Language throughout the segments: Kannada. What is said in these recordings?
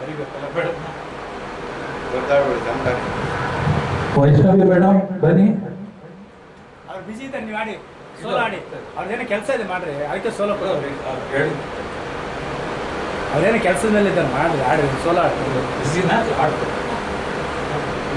ಬರಿಬೇಕಲ್ಲ ಬೇಡ ವೈಷ್ಣವಿ ಮೇಡಮ್ ಬನ್ನಿ. ಅವ್ರು ಬಿಸಿ ಇದ್ದಾರೆ ನೀವು ಆಡಿ ಸೋಲೋ ಆಡಿ. ಅವ್ರದ್ದೇನೋ ಕೆಲಸ ಇದೆ ಮಾಡ್ರಿ. ಅದಕ್ಕೆ ಸೋಲೋ ಕೊಡೋರು ಹೇಳಿ ಅವ್ರೇನೋ ಕೆಲಸದ ಮೇಲೆ ಇದ್ದಾರೆ ಮಾಡ್ರಿ ಆಡಿ. ಸೋಲೋ ಆಡಿ ಬಿಸಿನ ಆಡ್ತಾರೆ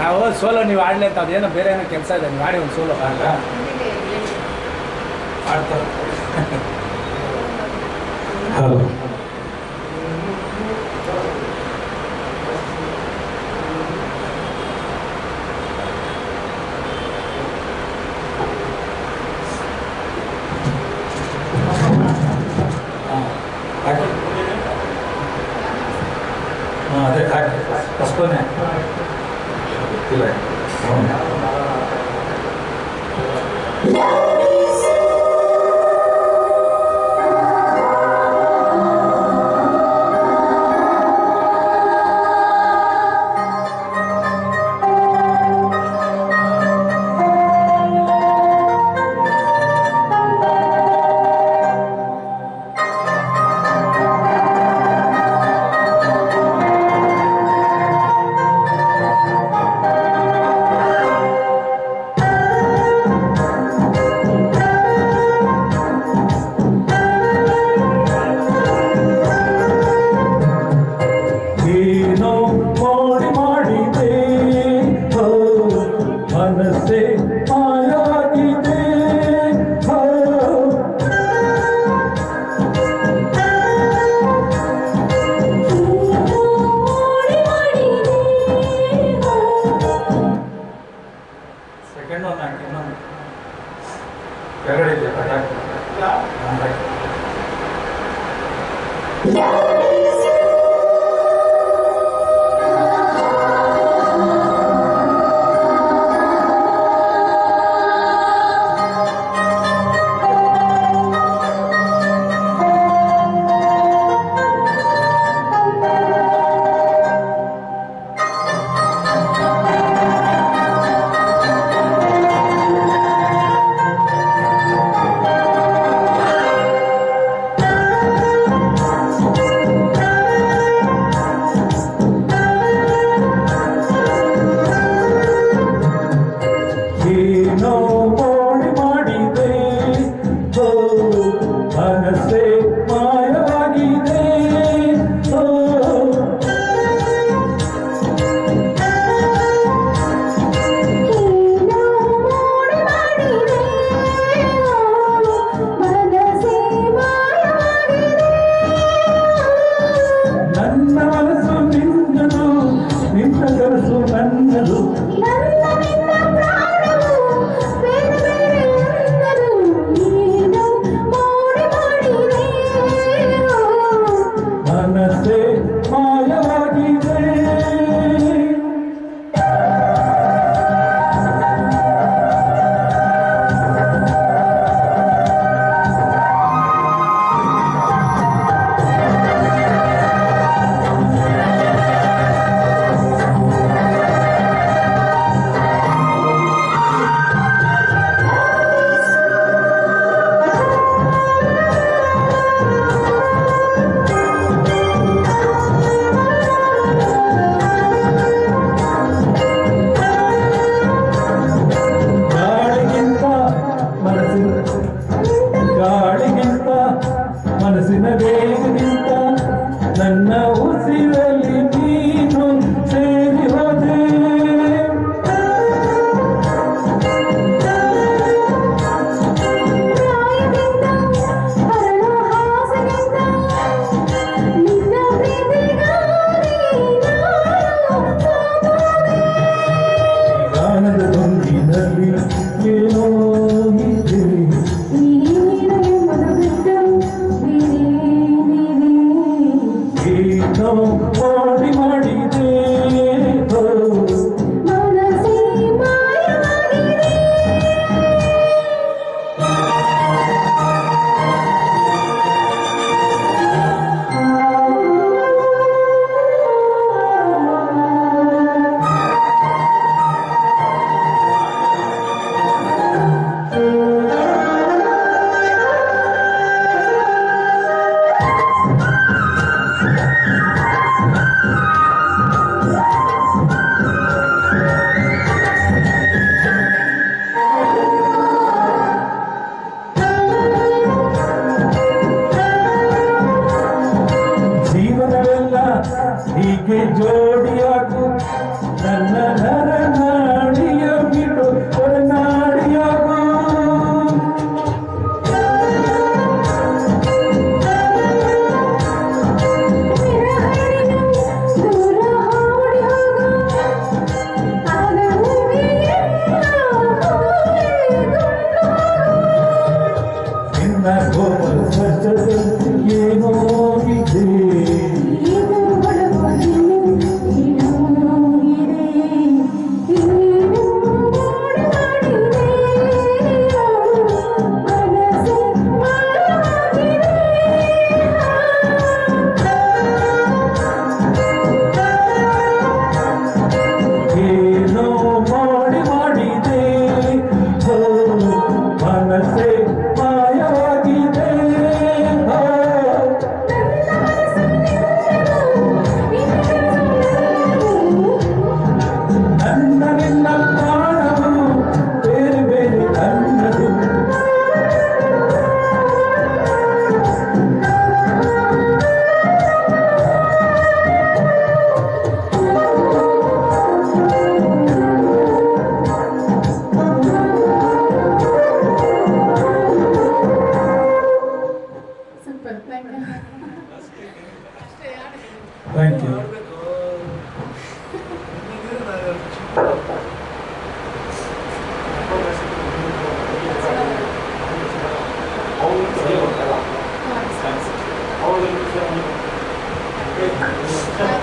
ನಾವು ಸೋಲೋ ನೀವು ಆಡ್ಲಿ ಅಂತ ಅದೇನೋ ಬೇರೆ ಏನೋ ಕೆಲಸ ಇದೆ ನೀವು ಆಡಿ ಒಂದು ಸೋಲೋ ಆಗ ಆಡ್ತಾರೆ. ಹಲೋ. कसको में है ಏನೋ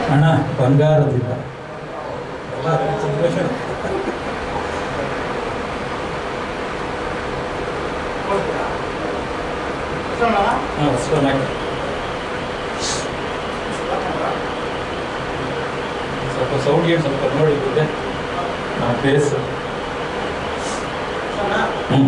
ಹಣ ಬಂಗಾರದಿಂದ. ಸ್ವಲ್ಪ ಸೌಂಡ್ ಏನು ಸ್ವಲ್ಪ ನೋಡಿದ್ದೆ ನಮ್ಮ ಫೇಸ್ ಹ್ಞೂ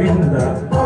Govinda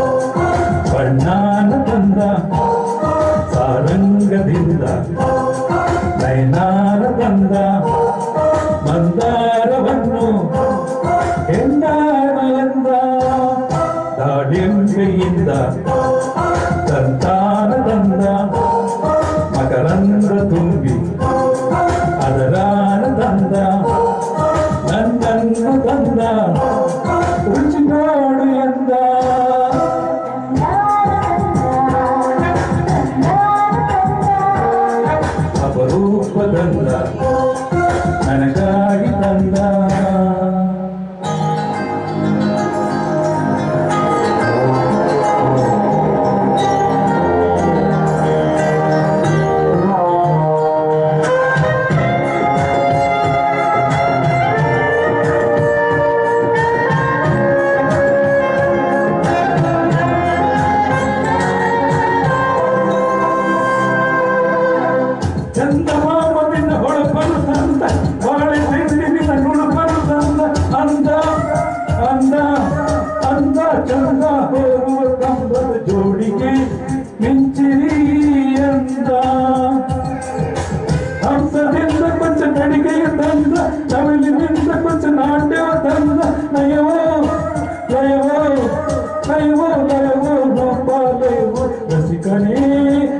கண்ணனே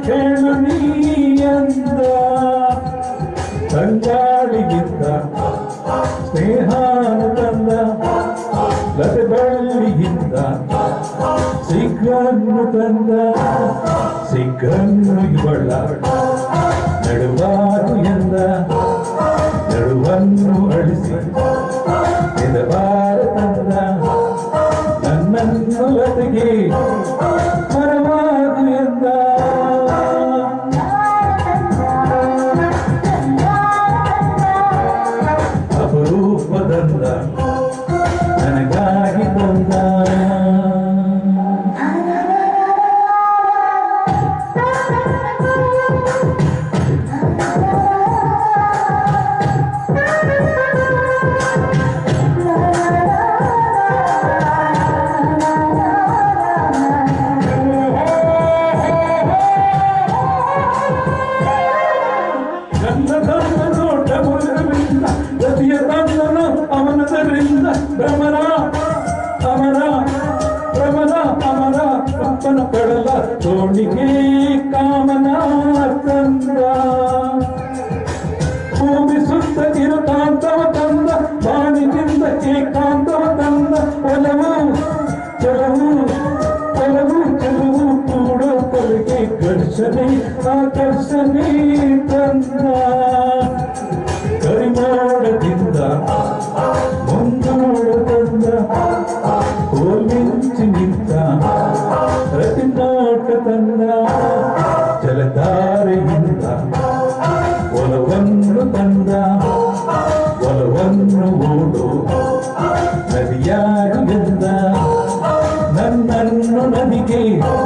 கண்ணனே அந்த ತಂಗಾಳಿಗಿಂತ ಸ್ನೇಹಾನ ತಂದ ಲತೆ ಬಳ್ಳಿಗಿಂತ ಸಿಗ್ಗನ್ನು ತಂದ ಸಿಗ್ಗನ್ನು ಇವಳ ನಡುವಾರು ಎಂದ ನಡುವನ್ನು ಅಳಿಸಿ ಎದವಾ tourniquet. 하나님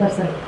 Perfecto.